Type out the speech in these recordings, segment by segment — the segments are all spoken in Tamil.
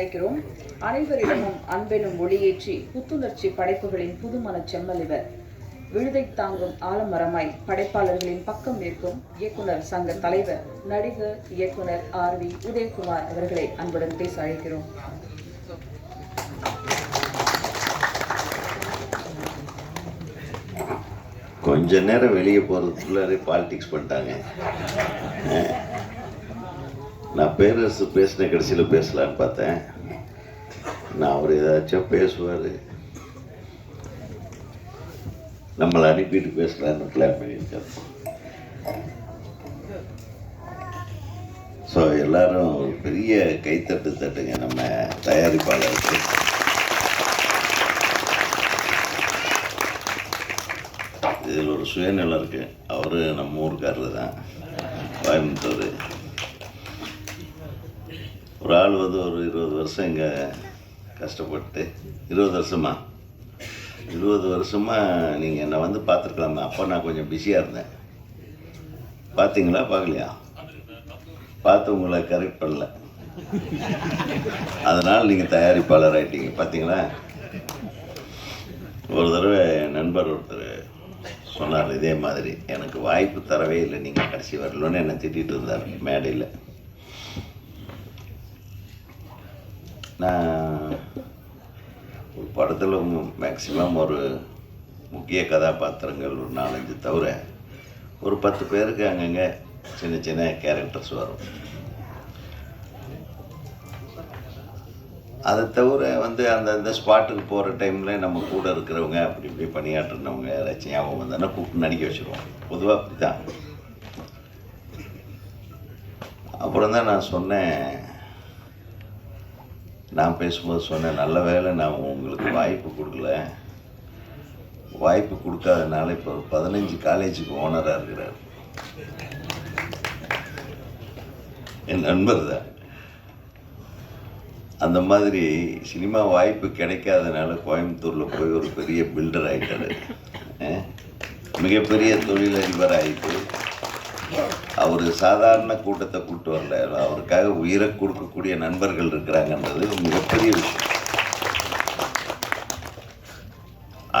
அழைக்கிறோம் அனைவரிடமும் அன்பெனும் ஒளியேற்றி புத்துணர்ச்சி படைப்புகளின் புதுமன செம்மல் இவர். விழுதை தாங்கும் ஆலமரமாய் படைப்பாளர்களின் பக்கம் நிற்கும் இயக்குனர் சங்க தலைவர் நடிகர் இயக்குனர் ஆர் வி உதயகுமார் அவர்களை அன்புடன் பேச அழைக்கிறோம். கொஞ்ச நேரம் வெளியே போகிறதுக்குள்ளாரே பாலிடிக்ஸ் பண்ணிட்டாங்க. நான் பேரரசு பேசின கடைசியில் பேசலான்னு பார்த்தேன். நான் அவர் ஏதாச்சும் பேசுவார். நம்மளை அனுப்பிட்டு பேசலான்னு பிளான் பண்ணியிருக்காரு ஸோ எல்லாரும் ஒரு பெரிய கைத்தட்டு தட்டுங்க நம்ம தயாரிப்பாளருக்கு. இதில் ஒரு சுயநலம் இருக்குது அவர் நம்ம ஊருக்காரர் தான் கோயம்புத்தூர். ஒரு ஆள் வந்து ஒரு இருபது வருஷம் இங்கே கஷ்டப்பட்டு இருபது வருஷமா? இருபது வருஷமாக நீங்கள் என்னை வந்து பார்த்துருக்கலாமே. அப்போ நான் கொஞ்சம் பிஸியாக இருந்தேன். பார்த்தீங்களா? பார்க்கலையா? பார்த்து உங்களை கரெக்ட் பண்ணல. அதனால் நீங்கள் தயாரிப்பாளர் ஆகிட்டீங்க பார்த்தீங்களா? ஒரு தடவை நண்பர் ஒருத்தர் சொன்னார் இதே மாதிரி எனக்கு வாய்ப்பு தரவே இல்லை. நீங்கள் கடைசி வரலன்னு என்னை திட்டிகிட்டு இருந்தார் மேடையில். நான் ஒரு படத்தில் மேக்சிமம் ஒரு முக்கிய கதாபாத்திரங்கள் ஒரு நாலஞ்சு தவிர ஒரு பத்து பேருக்கு அங்கங்கே சின்ன சின்ன கேரக்டர்ஸ் வரும். அதை தவிர வந்து அந்த அந்த ஸ்பாட்டுக்கு போகிற டைமில் நம்ம கூட இருக்கிறவங்க அப்படி இப்படி பணியாற்றுனவங்க யாராச்சும் ஞாபகம் வந்தானா கூப்பிட்டு நடிக்க வச்சுருவோம். பொதுவாக அப்படி தான் அப்புறம் தான் நான் சொன்னேன் நான் பேசும்போது சொன்னேன் நல்ல வேலை நான் உங்களுக்கு வாய்ப்பு கொடுக்கல. வாய்ப்பு கொடுக்காதனால இப்போ பதினஞ்சு காலேஜுக்கு ஓனராக இருக்கிறார். என் நண்பர் தான். அந்த மாதிரி சினிமா வாய்ப்பு கிடைக்காதனால கோயம்புத்தூரில் போய் ஒரு பெரிய பில்டர் ஆகிட்டாரு மிகப்பெரிய தொழிலதிபர் ஆகிட்டு அவர் சாதாரண கூட்டத்தை கூட்டு வரல. அவருக்காக உயிரை கொடுக்கக்கூடிய நண்பர்கள் இருக்கிறாங்கன்றது மிகப்பெரிய விஷயம்.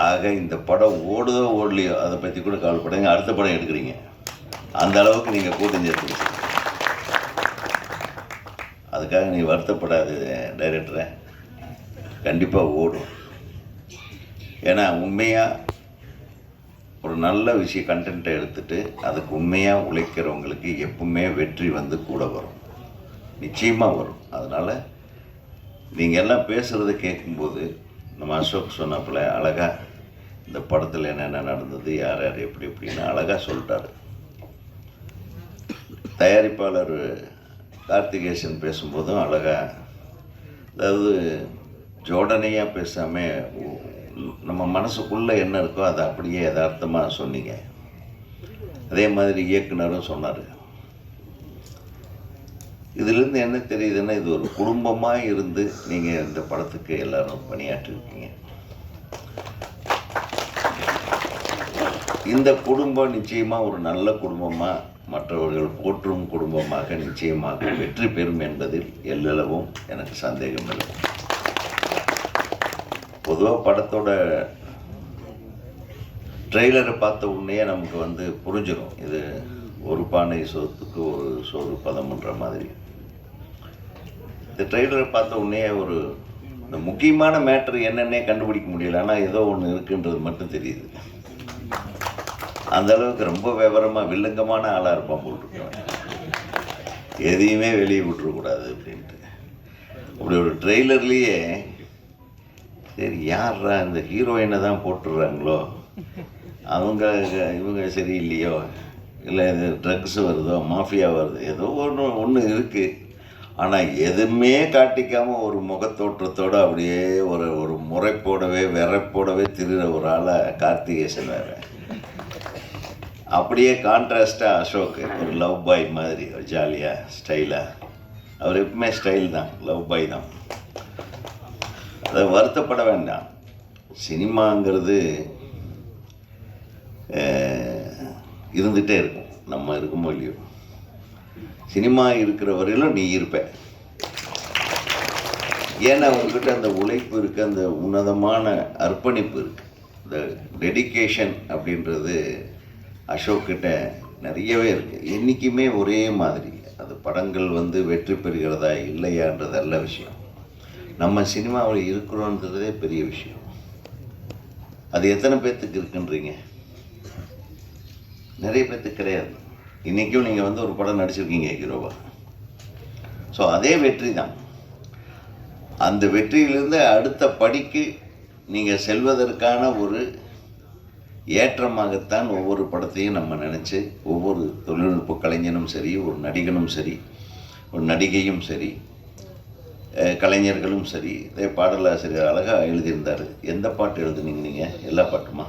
ஆக இந்த படம் ஓடுதோ ஓடலையோ அதை பற்றி கூட கவலைப்படுங்க அடுத்த படம் எடுக்கிறீங்க. அந்த அளவுக்கு நீங்கள் கூட்டம் சேர்த்துருக்கீங்க அதுக்காக நீ வருத்தப்படாது டைரக்டரை. கண்டிப்பாக ஓடும். ஏன்னா உண்மையாக ஒரு நல்ல விஷயம் கண்டென்ட்டை எடுத்துட்டு அதுக்கு உண்மையாக உழைக்கிறவங்களுக்கு எப்பவுமே வெற்றி வந்து கூட வரும். நிச்சயமாக வரும். அதனால் நீங்கள் எல்லாம் பேசுகிறத கேட்கும்போது நம்ம அசோக் சொன்னாப்புல அழகாக இந்த படத்தில் என்னென்ன நடந்தது யார் யார் எப்படி எப்படின்னு அழகாக சொல்லிட்டாரு. தயாரிப்பாளர் கார்த்திகேசன் பேசும்போதும் அழகாக அதாவது ஜோடனையாக பேசாமல் நம்ம மனசுக்குள்ளே என்ன இருக்கோ அதை அப்படியே யதார்த்தமாக சொன்னீங்க. அதே மாதிரி இயக்குனரும் சொன்னார். இதிலிருந்து என்ன தெரியுதுன்னா இது ஒரு குடும்பமாக இருந்து நீங்கள் இந்த படத்துக்கு எல்லாரும் பணியாற்றிருக்கீங்க. இந்த குடும்பம் நிச்சயமாக ஒரு நல்ல குடும்பமாக மற்றவர்கள் போற்றும் குடும்பமாக நிச்சயமாக வெற்றி பெறும் என்பதில் எல்லளவும் எனக்கு சந்தேகம் இல்லை பொதுவாக படத்தோட ட்ரெய்லரை பார்த்த உடனே நமக்கு வந்து புரிஞ்சிடும் இது ஒரு பானை சோத்துக்கு ஒரு சோறு பதம்ன்ற மாதிரி. இந்த ட்ரெய்லரை பார்த்த உடனே ஒரு இந்த முக்கியமான மேட்ரு என்னென்னே கண்டுபிடிக்க முடியல. ஆனால் ஏதோ ஒன்று இருக்குன்றது மட்டும் தெரியுது. அந்த அளவுக்கு ரொம்ப விவரமாக வில்லங்கமான ஆளாக இருப்பான் போட்டிருக்கேன் எதையுமே வெளியே விட்டுறக்கூடாது அப்படின்ட்டு. அப்படி ஒரு ட்ரெய்லர்லேயே சரி யார்ரா இந்த ஹீரோயினை தான் போட்டுடுறாங்களோ? அவங்க இவங்க சரியில்லையோ? இல்லை இது ட்ரக்ஸ் வருதோ மாஃபியா வருது? ஏதோ ஒன்று ஒன்று இருக்குது ஆனால் எதுவுமே காட்டிக்காமல் ஒரு முகத்தோற்றத்தோடு அப்படியே ஒரு ஒரு முறைப்போடவே விறப்போடவே திருகிற ஒரு ஆளை கார்த்திகேசன் வேறு. அப்படியே கான்ட்ராஸ்டாக அசோக் ஒரு லவ் பாய் மாதிரி ஒரு ஜாலியாக ஸ்டைலாக அவர் எப்பவுமே ஸ்டைல் தான் லவ் பாய் தான். அதை வருத்தப்பட வேண்டாம். சினிமாங்கிறது இருந்துகிட்டே இருக்கும். நம்ம இருக்குமோ இல்லையோ. சினிமா இருக்கிற வரையிலும் நீ இருப்ப. ஏன்னா உங்ககிட்ட அந்த உழைப்பு இருக்குது அந்த உன்னதமான அர்ப்பணிப்பு இருக்குது இந்த டெடிகேஷன் அப்படின்றது அசோக்கிட்ட நிறையவே இருக்குது என்றைக்குமே ஒரே மாதிரி. அது படங்கள் வந்து வெற்றி பெறுகிறதா இல்லையான்றது நல்ல விஷயம். நம்ம சினிமாவில் இருக்கிறோன்றதே பெரிய விஷயம். அது எத்தனை பேர்த்துக்கு இருக்குன்றீங்க? நிறைய பேர்த்துக்கு கிடையாது. இன்றைக்கும் நீங்கள் வந்து ஒரு படம் நடிச்சிருக்கீங்க ஹீரோவா. ஸோ அதே வெற்றி தான் அந்த வெற்றியிலிருந்து அடுத்த படிக்கு நீங்கள் செல்வதற்கான ஒரு ஏற்றமாகத்தான் ஒவ்வொரு படத்தையும் நம்ம நினச்சி ஒவ்வொரு தொழில்நுட்ப கலைஞனும் சரி ஒரு நடிகனும் சரி ஒரு நடிகையும் சரி கலைஞர்களும் சரி இதே பாடலாசிரியர் அழகாக எழுதியிருந்தார். எந்த பாட்டு எழுதுனீங்க நீங்கள் எல்லா பாட்டுமா?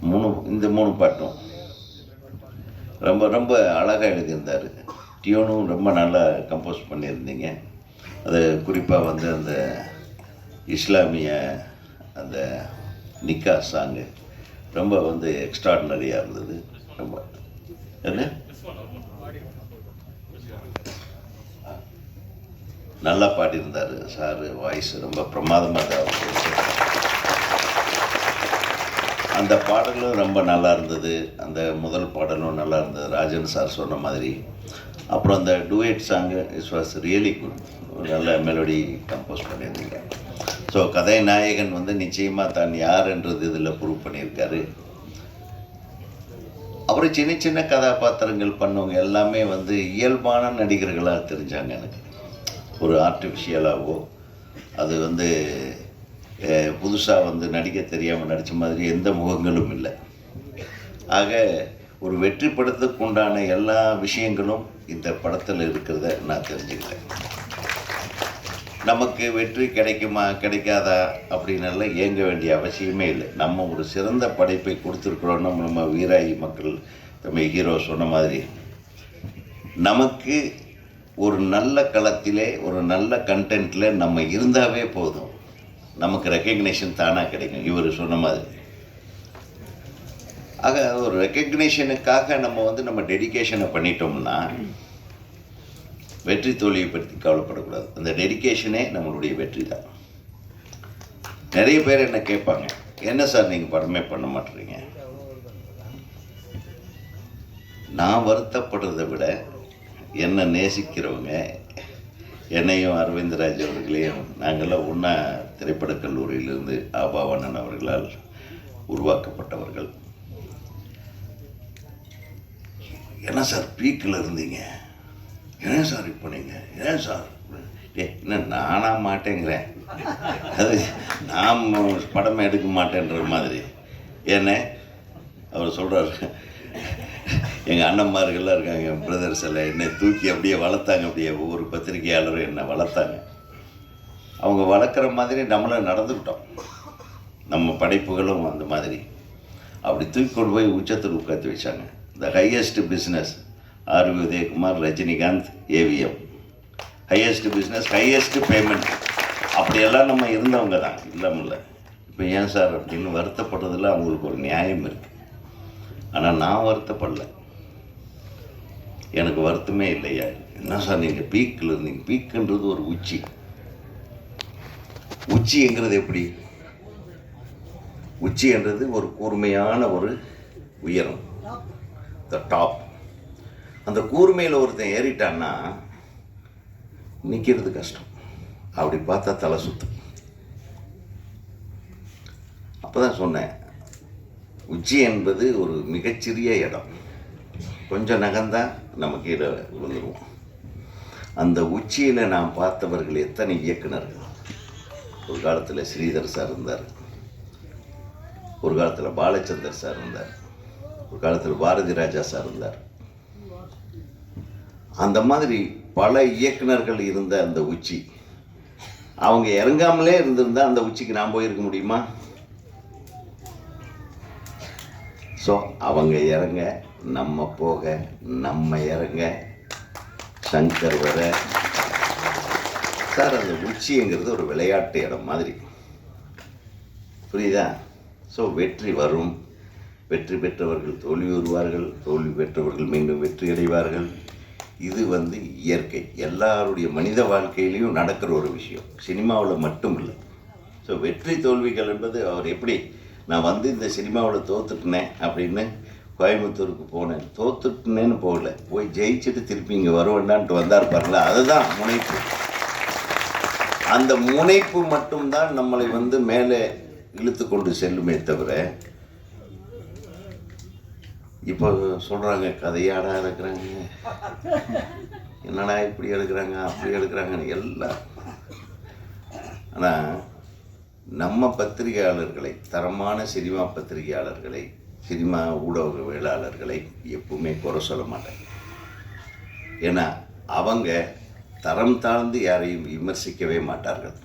மூணு இந்த மூணு பாட்டும். ரொம்ப ரொம்ப அழகாக எழுதியிருந்தார். டியூனும் ரொம்ப நல்லா கம்போஸ் பண்ணியிருந்தீங்க. அது குறிப்பாக வந்து அந்த இஸ்லாமிய அந்த நிக்கா சாங்கு ரொம்ப வந்து எக்ஸ்ட்ராடினரியாக இருந்தது. ரொம்ப என்ன? நல்லா பாடியிருந்தார். சார் வாய்ஸ் ரொம்ப பிரமாதமாக தான் அந்த பாடலும் ரொம்ப நல்லா இருந்தது. அந்த முதல் பாடலும் நல்லா இருந்தது. ராஜன் சார் சொன்ன மாதிரி. அப்புறம் அந்த duet song is was really good ஒரு நல்ல மெலோடி கம்போஸ் பண்ணியிருந்தீங்க. ஸோ கதை நாயகன் வந்து நிச்சயமாக தான் யாருன்றது இதில் ப்ரூவ் பண்ணியிருக்காரு. அப்புறம் சின்ன சின்ன கதாபாத்திரங்கள் பண்ணவங்க எல்லாமே வந்து இயல்பான நடிகர்களாக தெரிஞ்சாங்க எனக்கு. ஒரு ஆர்டிஃபிஷியலாகவோ அது வந்து புதுசாக வந்து நடிக்க தெரியாமல் நடித்த மாதிரி எந்த முகங்களும் இல்லை. ஆக ஒரு வெற்றி படத்துக்கு உண்டான எல்லா விஷயங்களும் இந்த படத்தில் இருக்கிறத நான் தெரிஞ்சுக்கிட்டேன் நமக்கு வெற்றி கிடைக்குமா கிடைக்காதா அப்படின்னெல்லாம் ஏங்க வேண்டிய அவசியமே இல்லை. நம்ம ஒரு சிறந்த படைப்பை கொடுத்துருக்குறோம் நம்ம நம்ம வீராயி மக்கள் நம்ம ஹீரோ சொன்ன மாதிரி நமக்கு ஒரு நல்ல களத்திலே ஒரு நல்ல கண்டென்ட்டில் நம்ம இருந்தாவே போதும். நமக்கு ரெக்கக்னேஷன் தானாக கிடைக்கும். இவர் சொன்ன மாதிரி. ஆக ஒரு ரெக்கக்னேஷனுக்காக நம்ம வந்து நம்ம டெடிகேஷனை பண்ணிட்டோம்னா வெற்றி தோல்வியை பற்றி கவலைப்படக்கூடாது. அந்த டெடிகேஷனே நம்மளுடைய வெற்றி தான். நிறைய பேர் என்ன கேட்பாங்க என்ன சார் நீங்கள் படமே பண்ண மாட்டுறீங்க? நான் வருத்தப்படுறதை விட என்னை நேசிக்கிறவங்க என்னையும் அரவிந்தராஜ் அவர்களையும் நாங்கள்லாம் ஒன்றா திரைப்படக் கல்லூரியிலிருந்து ஆபாவண்ணன் அவர்களால் உருவாக்கப்பட்டவர்கள். என்ன சார் பீக்கில் இருந்தீங்க? ஏன் சார் இப்போ நீங்கள் ஏன் சார்? ஏ என்ன நானாக மாட்டேங்கிறேன்? அது நாம் படம் எடுக்க மாட்டேன்ற மாதிரி. ஏன்னா அவர் சொல்கிறார் எங்கள் அண்ணன்மார்கள்லாம் இருக்காங்க என் பிரதர்ஸ் எல்லாம் என்னை தூக்கி அப்படியே வளர்த்தாங்க அப்படியே ஒவ்வொரு பத்திரிகையாளரும் என்னை வளர்த்தாங்க. அவங்க வளர்க்குற மாதிரி நம்மளும் நடந்துக்கிட்டோம். நம்ம படைப்புகளும் அந்த மாதிரி. அப்படி தூக்கி கொண்டு போய் உச்சத்தில் உட்காந்து வச்சாங்க. The highest business R Udayakumar Rajinikanth AVM highest business highest payment அப்படியெல்லாம் நம்ம இருந்தவங்க தான் இல்லாமல் இப்போ ஏன் சார் அப்படின்னு வருத்தப்படுறதுல அவங்களுக்கு ஒரு நியாயம் இருக்குது ஆனால் நான் வருத்தப்படல. எனக்கு வருத்தமே இல்லையா? என்ன சார் நீங்கள் பீக்கில் இருந்தீங்க பீக்குன்றது ஒரு உச்சி. உச்சிங்கிறது எப்படி? உச்சி என்றது ஒரு கூர்மையான ஒரு உயரம். த டாப் அந்த கூர்மையில் ஒருத்தன் ஏறிட்டான்னா நிற்கிறது கஷ்டம். அப்படி பார்த்தா தலை சுத்தும். அப்போ தான் சொன்னேன் உச்சி என்பது ஒரு மிகச்சிறிய இடம். கொஞ்சம் நகர்ந்தால் நம்ம கீழே விழுந்துருவோம். அந்த உச்சியில் நான் பார்த்தவர்கள் எத்தனை இயக்குனர்கள் ஒரு காலத்தில் ஸ்ரீதர் சார் இருந்தார். ஒரு காலத்தில் பாலச்சந்தர் சார் இருந்தார். ஒரு காலத்தில் பாரதி ராஜா சார் இருந்தார். அந்த மாதிரி பல இயக்குனர்கள் இருந்த அந்த உச்சி. அவங்க இறங்காமலே இருந்திருந்தால் அந்த உச்சிக்கு நான் போயிருக்க முடியுமா? ஸோ அவங்க இறங்க நம்ம போக நம்ம இறங்க சங்கர் வர. சார் அந்த உச்சிங்கிறது ஒரு விளையாட்டு இடம் மாதிரி. புரியுதா? ஸோ வெற்றி வரும். வெற்றி பெற்றவர்கள் தோல்வி வருவார்கள். தோல்வி பெற்றவர்கள் மீண்டும் வெற்றி அடைவார்கள். இது வந்து இயற்கை. எல்லாருடைய மனித வாழ்க்கையிலையும் நடக்கிற ஒரு விஷயம். சினிமாவில் மட்டும் இல்லை. ஸோ வெற்றி தோல்விகள் என்பது அவர் எப்படி? நான் வந்து இந்த சினிமாவில் தோத்துட்டினேன் அப்படின்னு கோயம்புத்தூருக்கு போனேன். தோத்துட்டுனேன்னு போகல. போய் ஜெயிச்சுட்டு திருப்பி இங்கே வருவேண்டான்ட்டு வந்தார் பாருங்களா அதுதான் முனைப்பு. அந்த முனைப்பு மட்டும்தான் நம்மளை வந்து மேலே இழுத்து கொண்டு செல்லுமே தவிர இப்போ சொல்கிறாங்க கதையாடா இருக்கிறாங்க. என்னடா இப்படி எடுக்கிறாங்க அப்படி எடுக்கிறாங்கன்னு எல்லாம். ஆனால் நம்ம பத்திரிகையாளர்களை தரமான சினிமா பத்திரிகையாளர்களை சினிமா ஊடகவியலாளர்களை எப்பவுமே குறை சொல்ல மாட்டேன் ஏன்னா அவங்க தரம் தாழ்ந்து யாரையும் விமர்சிக்கவே மாட்டார்கள்.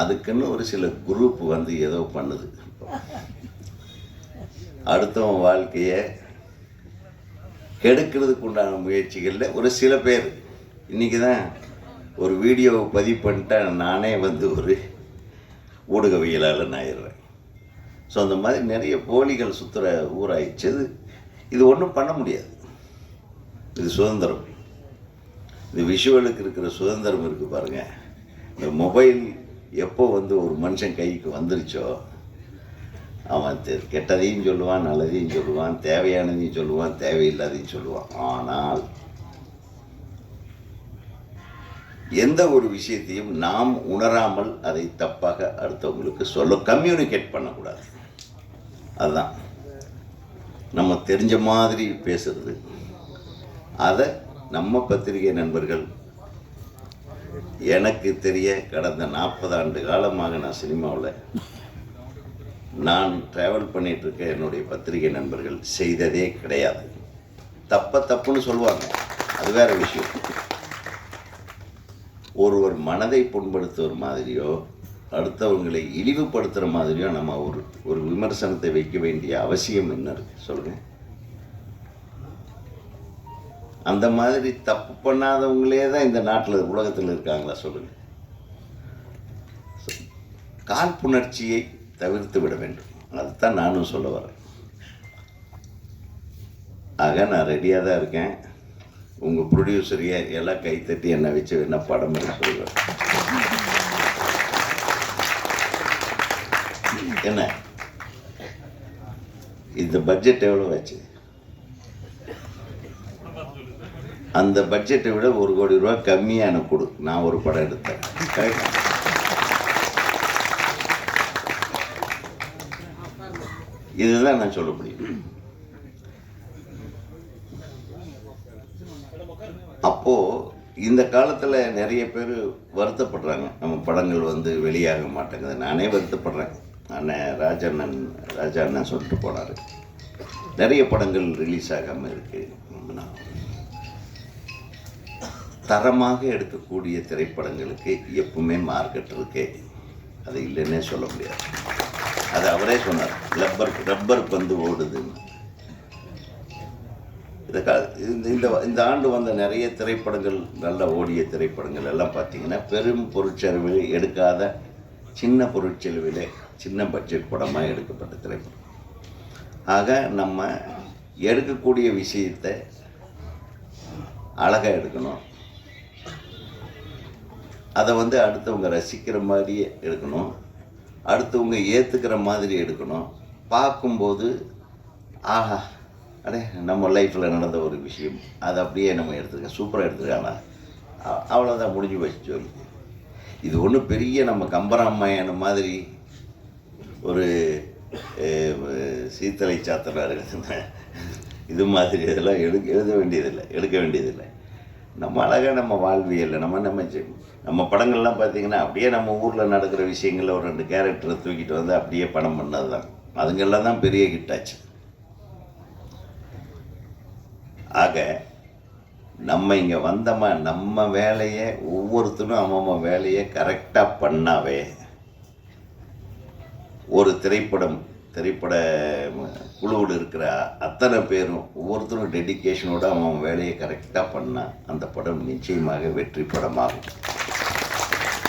அதுக்குன்னு ஒரு சில குரூப் வந்து ஏதோ பண்ணுது. அடுத்தவன் வாழ்க்கையை கெடுக்கிறதுக்கு உண்டான முயற்சிகளில் ஒரு சில பேர். இன்றைக்கி தான் ஒரு வீடியோவை பதிவு பண்ணிட்டேன். நானே வந்து ஒரு ஊடகவியலாளன் ஆயிடுறேன். ஸோ அந்த மாதிரி நிறைய போலிகள் சுற்றுற ஊராயிடுச்சு. இது ஒன்றும் பண்ண முடியாது. இது சுதந்திரம். இந்த விஷுவலுக்கு இருக்கிற சுதந்திரம் இருக்குது பாருங்கள் இந்த மொபைல் எப்போ வந்து ஒரு மனுஷன் கைக்கு வந்துருச்சோ அவன் தெ- கெட்டதையும் சொல்லுவான் நல்லதையும் சொல்லுவான் தேவையானதையும் சொல்லுவான் தேவையில்லாதையும் சொல்லுவான். ஆனால் எந்த ஒரு விஷயத்தையும் நாம் உணராமல் அதை தப்பாக அடுத்தவங்களுக்கு சொல்ல கம்யூனிகேட் பண்ணக்கூடாது. அதுதான். நம்ம தெரிஞ்ச மாதிரி பேசுறது. அதை நம்ம பத்திரிகை நண்பர்கள் எனக்கு தெரிய கடந்த நாற்பது ஆண்டு காலமாக நான் சினிமாவில் நான் ட்ராவல் பண்ணிட்டு இருக்க என்னுடைய பத்திரிகை நண்பர்கள் செய்ததே கிடையாது. தப்ப தப்புன்னு சொல்லுவாங்க. அது வேற விஷயம். ஒருவர் மனதை புண்படுத்துகிற மாதிரியோ அடுத்தவங்களை இழிவுபடுத்துகிற மாதிரியோ நம்ம ஒரு ஒரு விமர்சனத்தை வைக்க வேண்டிய அவசியம் என்ன இருக்குது சொல்லுங்கள் அந்த மாதிரி தப்பு பண்ணாதவங்களே தான் இந்த நாட்டில் உலகத்தில் இருக்காங்களா? சொல்லுங்கள் காழ்ப்புணர்ச்சியை தவிர்த்து விட வேண்டும். அதுதான் நானும் சொல்ல வரேன். ஆக நான் ரெடியாக தான் இருக்கேன். உங்கள் ப்ரொடியூசர் எல்லாம் கைத்தட்டி என்னை வச்சு என்ன படம் சொல்லுவேன் என்ன? இந்த பட்ஜெட் எவ்வளோ வச்சு அந்த பட்ஜெட்டை விட ஒரு கோடி ரூபா கம்மியாக எனக்கு கொடு. நான் ஒரு படம் எடுத்தேன். கரெக்டா இதுதான் நான் சொல்ல முடியும். அப்போது இந்த காலத்தில் நிறைய பேர் வருத்தப்படுறாங்க. நம்ம படங்கள் வந்து வெளியாக மாட்டேங்குது. நானே வருத்தப்படுறேன். அண்ணன் ராஜண்ணன் ராஜா அண்ணன் சொல்லிட்டு போனார். நிறைய படங்கள் ரிலீஸ் ஆகாமல் இருக்குது தரமாக எடுக்கக்கூடிய திரைப்படங்களுக்கு எப்பவுமே மார்க்கெட் இருக்கு. அது இல்லைன்னே சொல்ல முடியாது. அது அவரே சொன்னார். ரப்பர் ரப்பர் பந்து ஓடுதுன்னு. இந்த இந்த இந்த இந்த ஆண்டு வந்த நிறைய திரைப்படங்கள் நல்ல ஓடிய திரைப்படங்கள் எல்லாம் பார்த்தீங்கன்னா பெரும் பொருட்செலவில் எடுக்காத சின்ன பொருட்செலவிலே சின்ன பட்ஜெட் படமாக எடுக்கப்பட்ட திரைப்படம். ஆக நம்ம எடுக்கக்கூடிய விஷயத்தை அழகாக எடுக்கணும். அதை வந்து அடுத்தவங்க ரசிக்கிற மாதிரியே எடுக்கணும். அடுத்தவங்க ஏற்றுக்கிற மாதிரி எடுக்கணும். பார்க்கும்போது ஆஹா அடே நம்ம லைஃப்பில் நடந்த ஒரு விஷயம். அதை அப்படியே நம்ம எடுத்துருக்கோம் சூப்பராக எடுத்துருக்கானா அவ்வளோதான் முடிஞ்சு போச்சு சொல்லி இது ஒன்றும் பெரிய நம்ம கம்பராமாயணம் மாதிரி ஒரு சீத்தலை சாத்தனா இருக்குது இது மாதிரி இதெல்லாம் எடுக்க எழுத வேண்டியதில்லை எடுக்க வேண்டியதில்லை. நம்ம அழகாக நம்ம வாழ்வியல் நம்ம நம்ம நம்ம படங்கள்லாம் பார்த்தீங்கன்னா அப்படியே நம்ம ஊரில் நடக்கிற விஷயங்களில் ஒரு ரெண்டு கேரக்டரை தூக்கிட்டு வந்து அப்படியே படம் பண்ணது தான் அதுங்கெல்லாம் தான் பெரிய ஹிட்டாச்சு ஆக நம்ம இங்கே வந்தோமா நம்ம வேலையை ஒவ்வொருத்தரும் அவன் வேலையை கரெக்டாக பண்ணாவே ஒரு திரைப்படம் திரைப்பட குழுவில் இருக்கிற அத்தனை பேரும் ஒவ்வொருத்தரும் டெடிக்கேஷனோடு அவன் வேலையை கரெக்டாக பண்ணால் அந்த படம் நிச்சயமாக வெற்றி படமாகும்.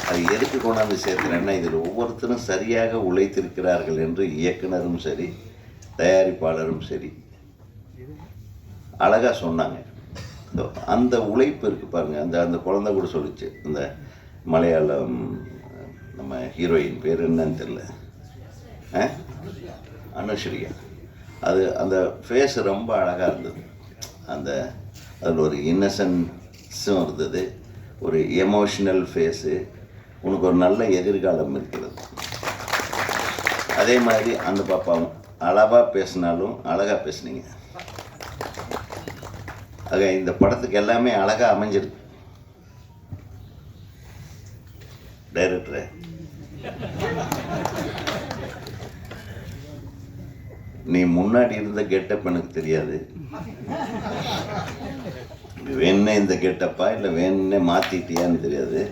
அது எதுக்கு கொண்டாந்து சேர்த்துனேன்னா இதில் ஒவ்வொருத்தரும் சரியாக உழைத்திருக்கிறார்கள் என்று இயக்குனரும் சரி தயாரிப்பாளரும் சரி அழகாக சொன்னாங்க. இந்த அந்த உழைப்பு இருக்குது பாருங்கள் அந்த அந்த குழந்தை கூட சொல்லிச்சு. இந்த மலையாளம் நம்ம ஹீரோயின் பேர் என்னன்னு தெரில அனுஸ்ரீயா. அது அந்த ஃபேஸ் ரொம்ப அழகாக இருந்தது. அந்த அதில் ஒரு இன்னசென்ஸும் இருந்தது. ஒரு எமோஷ்னல் ஃபேஸு உனக்கு ஒரு நல்ல எதிர்காலம் இருக்கிறது. அதே மாதிரி அந்த பாப்பாவும் அளவாக பேசினாலும் அழகாக பேசுனீங்க. ஆக இந்த படத்துக்கு எல்லாமே அழகாக அமைஞ்சிருக்கு. டைரக்டரு. நீ முன்னாடி இருந்த கெட்டப் எனக்கு தெரியாது. வேணுன்னே இந்த கெட்டப்பா இல்லை வேணுன்னே மாற்றிட்டியான்னு தெரியாது.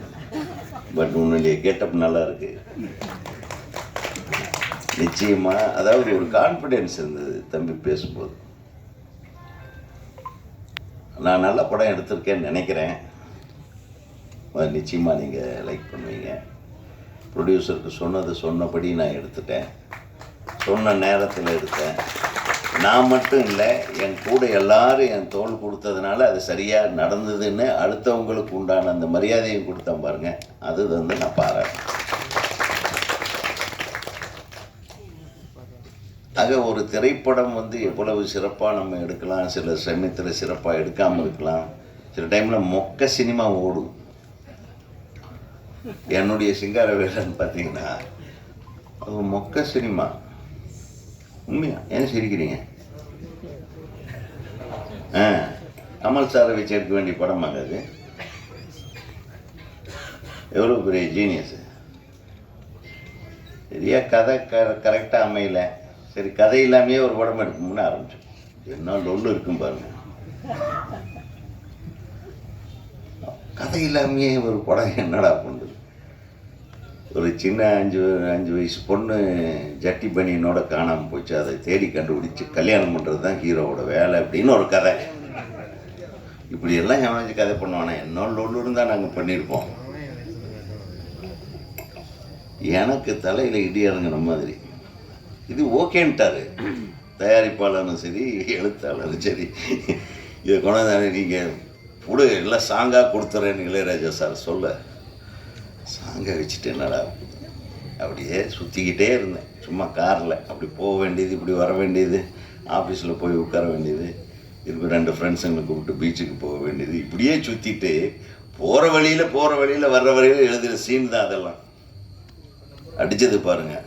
பட் உன்னுடைய கெட்டப் நல்லா இருக்கு. நிச்சயமாக அதாவது ஒரு கான்ஃபிடென்ஸ் இருந்தது தம்பி பேசும்போது. நான் நல்ல படம் எடுத்திருக்கேன்னு நினைக்கிறேன். நிச்சயமாக நீங்கள் லைக் பண்ணுவீங்க. ப்ரொடியூசருக்கு சொன்னது சொன்னபடி நான் எடுத்துட்டேன். சொன்ன நேரத்தில் எடுத்தேன். நான் மட்டும் இல்லை என் கூட எல்லாரும் என் தோல் கொடுத்ததுனால அது சரியாக நடந்ததுன்னு அடுத்தவங்களுக்கு உண்டான அந்த மரியாதையும் கொடுத்தேன் பாருங்கள் அது வந்து நான் பாராட்டேன் ஆக ஒரு திரைப்படம் வந்து எவ்வளவு சிறப்பாக நம்ம எடுக்கலாம் சில சமயத்தில் சிறப்பாக எடுக்காமல் இருக்கலாம். சில டைமில் மொக்க சினிமா ஓடும். என்னுடைய சிங்கார வேலன் பார்த்தீங்கன்னா அது மொக்க சினிமா. உண்மையா? ஏன் சிரிக்கிறீங்க? ஆ கமல் சாரை வச்சு எடுக்க வேண்டிய படமாக அது? எவ்வளோ பெரிய ஜீனியஸு சரியா கதை க கரெக்டாக அமையலை. சரி கதை இல்லாமையே ஒரு படம் எடுக்கணும்னு ஆரம்பிச்சோம் என்ன லொல்லு இருக்கும் பாருங்க. கதை இல்லாமையே ஒரு படம் என்னடா பண்ணுது? ஒரு சின்ன அஞ்சு அஞ்சு வயசு பொண்ணு ஜட்டி பனியனோட காணாமல் போச்சு. அதை தேடி கண்டுபிடிச்சு கல்யாணம் பண்ணுறது தான் ஹீரோவோட வேலை அப்படின்னு ஒரு கதை. இப்படி எல்லாம் கதை பண்ணுவானே? என்ன லொல்லு இருந்தால் நாங்கள் பண்ணியிருப்போம். எனக்கு தலையில் இடி இறங்குற மாதிரி. இது ஓகேன்ட்டாரு. தயாரிப்பாளரும் சரி எழுத்தாளரும் சரி. இதை கொண்டாந்து நீங்கள் புடு எல்லாம் சாங்காக கொடுத்துறேன்னு இளையராஜா சார் சொல்ல சாங்கை வச்சுட்டு என்னடா அப்படியே சுற்றிக்கிட்டே இருந்தேன். சும்மா காரில். அப்படி போக வேண்டியது இப்படி வர வேண்டியது ஆஃபீஸில் போய் உட்கார வேண்டியது திருப்பி ரெண்டு ஃப்ரெண்ட்ஸுங்களை கூப்பிட்டு பீச்சுக்கு போக வேண்டியது இப்படியே சுற்றிட்டு போகிற வழியில் போகிற வழியில் வர்ற வழியில் எழுதுகிற சீன் தான் அதெல்லாம். அடித்தது பாருங்கள்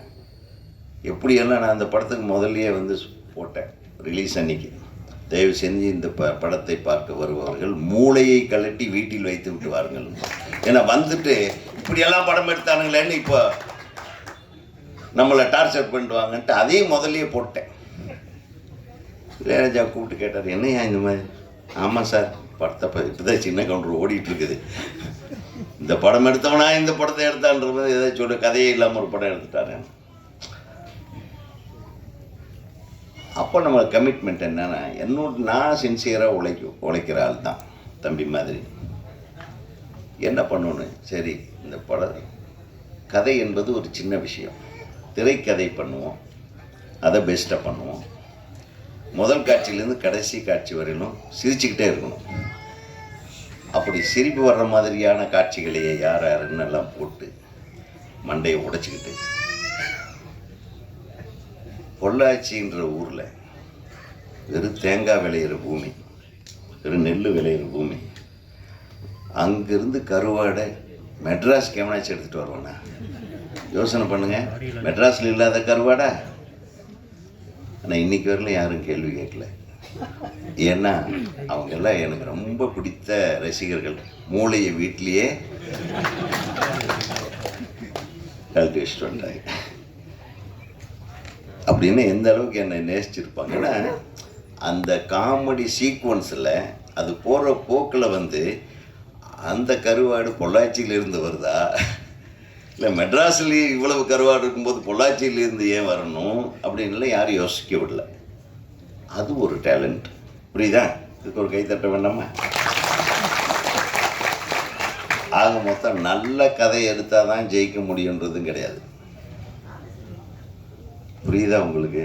எப்படியெல்லாம் நான் அந்த படத்துக்கு முதல்லையே வந்து போட்டேன் ரிலீஸ் அன்னைக்கு. தயவு செஞ்சு இந்த ப படத்தை பார்க்க வருபவர்கள் மூளையை கழட்டி வீட்டில் வைத்து விட்டு வாருங்கள். ஏன்னா வந்துட்டு இப்படியெல்லாம் படம் எடுத்தானுங்களேன்னு இப்போ நம்மளை டார்ச்சர் பண்ணிடுவாங்கன்ட்டு அதையும் முதல்லையே போட்டேன். இளையராஜா கூப்பிட்டு கேட்டார் என்னையா இந்த மாதிரி? ஆமாம் சார் படத்தை இப்போ தான் சின்ன கவுண்டர் ஓடிட்டு இருக்குது இந்த படம் எடுத்தவனா இந்த படத்தை எடுத்தான்ற மாதிரி ஏதாச்சும் ஒரு கதையே இல்லாமல் ஒரு படம் எடுத்துட்டாரு அப்போ நம்ம கமிட்மெண்ட் என்னென்னா என்னோட நான் சின்சியராக உழைக்கும் உழைக்கிற ஆள் தான் தம்பி மாதிரி. என்ன பண்ணணும்? சரி இந்த பட கதை என்பது ஒரு சின்ன விஷயம். திரைக்கதை பண்ணுவோம் அதை பெஸ்ட்டாக பண்ணுவோம். முதல் காட்சியிலேருந்து கடைசி காட்சி வரையிலும் சிரிச்சுக்கிட்டே இருக்கணும். அப்படி சிரிப்பு வர்ற மாதிரியான காட்சிகளையே யார் யாருன்னு எல்லாம் போட்டு மண்டையை உடைச்சிக்கிட்டு பொள்ளாச்சின்ற ஊரில் வெறும் தேங்காய் விளையிற பூமி வெறும் நெல் விளையிற பூமி. அங்கேருந்து கருவாடை மெட்ராஸ் எவனாச்சும் எடுத்துகிட்டு வருவோண்ணா யோசனை பண்ணுங்கள் மெட்ராஸில் இல்லாத கருவாடா? ஆனால் இன்னைக்கு வரலும் யாரும் கேள்வி கேட்கல. ஏன்னா அவங்க எல்லாம் எனக்கு ரொம்ப பிடித்த ரசிகர்கள். மூளையை வீட்லேயே கழட்டி வச்சுட்டு வந்துட்டாங்க. அப்படின்னு எந்த அளவுக்கு என்னை நேசிச்சிருப்பாங்கன்னா அந்த காமெடி சீக்வன்ஸில் அது போகிற போக்கில் வந்து அந்த கருவாடு பொள்ளாச்சியிலிருந்து வருதா? இல்லை மெட்ராஸ்லேயே இவ்வளவு கருவாடு இருக்கும்போது பொள்ளாச்சியிலேருந்து ஏன் வரணும்? அப்படின்லாம் யாரும் யோசிக்க விடல. அது ஒரு டேலண்ட் புரியுதா? இதுக்கு ஒரு கைத்தட்ட வேண்டாமா? ஆக மொத்தம் நல்ல கதை எடுத்தால் தான் ஜெயிக்க முடியுன்றதும் கிடையாது. புரியுதா உங்களுக்கு?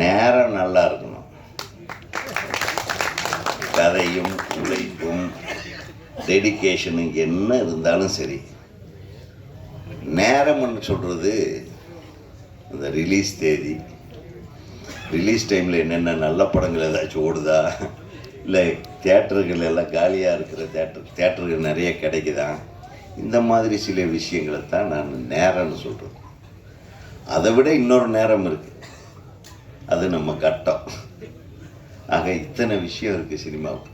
நேரம் நல்லா இருக்கணும். கதையும் உழைப்பும் டெடிகேஷனும் என்ன இருந்தாலும் சரி. நேரம்னு சொல்கிறது இந்த ரிலீஸ் தேதி. ரிலீஸ் டைமில் என்னென்ன நல்ல படங்கள் ஏதாச்சும் ஓடுதா? இல்லை தேட்டர்கள் எல்லாம் காலியாக இருக்கிற தேட்டர் தேட்டர்கள் நிறைய கிடைக்குதா? இந்த மாதிரி சில விஷயங்களை தான் நான் நேரம்னு சொல்கிறேன் அதை விட இன்னொரு நேரம் இருக்குது அது நம்ம கட்டம். ஆக இத்தனை விஷயம் இருக்குது சினிமாவுக்கு.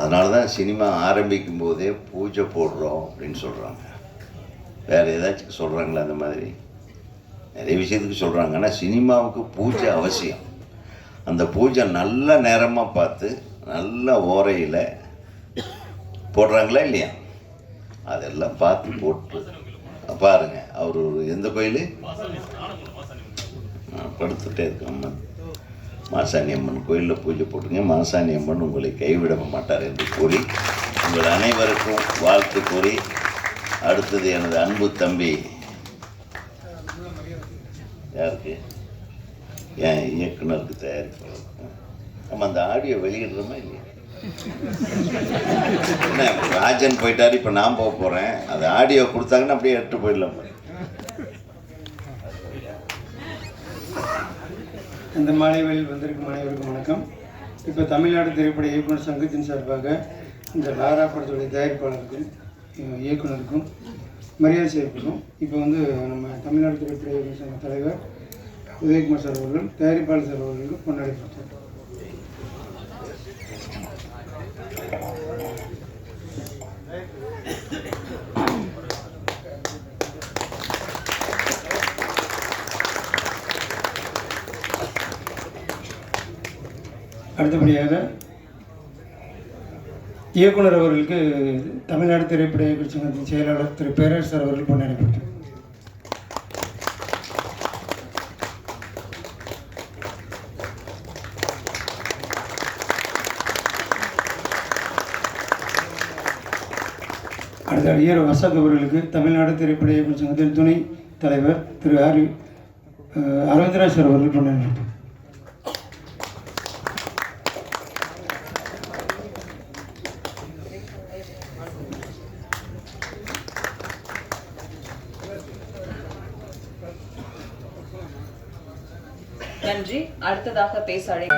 அதனால தான் சினிமா ஆரம்பிக்கும் போதே பூஜை போடுறோம் அப்படின்னு சொல்கிறாங்க வேறு ஏதாச்சும் சொல்கிறாங்களா அந்த மாதிரி? நிறைய விஷயத்துக்கு சொல்கிறாங்க ஆனால் சினிமாவுக்கு பூஜை அவசியம். அந்த பூஜை நல்ல நேரமாக பார்த்து நல்ல ஓரையில் போடுறாங்களா இல்லையா? அதெல்லாம் பார்த்து போட்டு பாருங்க அவர் ஒரு எந்த கோயில்? படுத்துட்டே இருக்கேன் அம்மன் மாசாணி அம்மன் கோயிலில் பூஜை போட்டுங்க. மாசாணி அம்மன் உங்களை கைவிட மாட்டார் என்று கூறி உங்கள் அனைவருக்கும் வாழ்த்து கூறி அடுத்தது எனது அன்பு தம்பி. யாருக்கு? என் இயக்குனருக்கு தயாரிப்பாளர் நம்ம அந்த ஆடியோ வெளியிடுறோமா இல்லையா? என்ன ராஜன் போயிட்டாரு இப்போ நான் போக போகிறேன் அது ஆடியோ கொடுத்தாங்கன்னா அப்படியே எடுத்து போயிடலாம். இந்த மாலை வந்திருக்கும் அனைவருக்கும் வணக்கம். இப்போ தமிழ்நாடு திரைப்பட இயக்குனர் சங்கத்தின் சார்பாக இந்த லாரா படத்துடைய தயாரிப்பாளருக்கும் இயக்குனருக்கும் மரியாதை செய்யப்படும் இப்போ வந்து நம்ம தமிழ்நாடு திரைப்பட இயக்குனர் சங்க தலைவர் உதயகுமார் சார் அவர்கள் தயாரிப்பாளர் சார் அவர்களுக்கு கொண்டாடி கொடுத்தார் அடுத்தபடியாக இயக்குனர் அவர்களுக்கு தமிழ்நாடு திரைப்பட இயக்குனர் சங்கத்தின் செயலாளர் திரு. பேரரசர் அவர்கள் கொண்டாடப்பட்டார் அடுத்த ஈர வசத் அவர்களுக்கு தமிழ்நாடு திரைப்பட இயக்குனர் சங்கத்தின் துணை தலைவர் திரு. ஆரி. அஹ், அரவிந்தராஜ் சார் அவர்கள் கொண்டாடப்பட்டார் அடுத்ததாக பேச அழை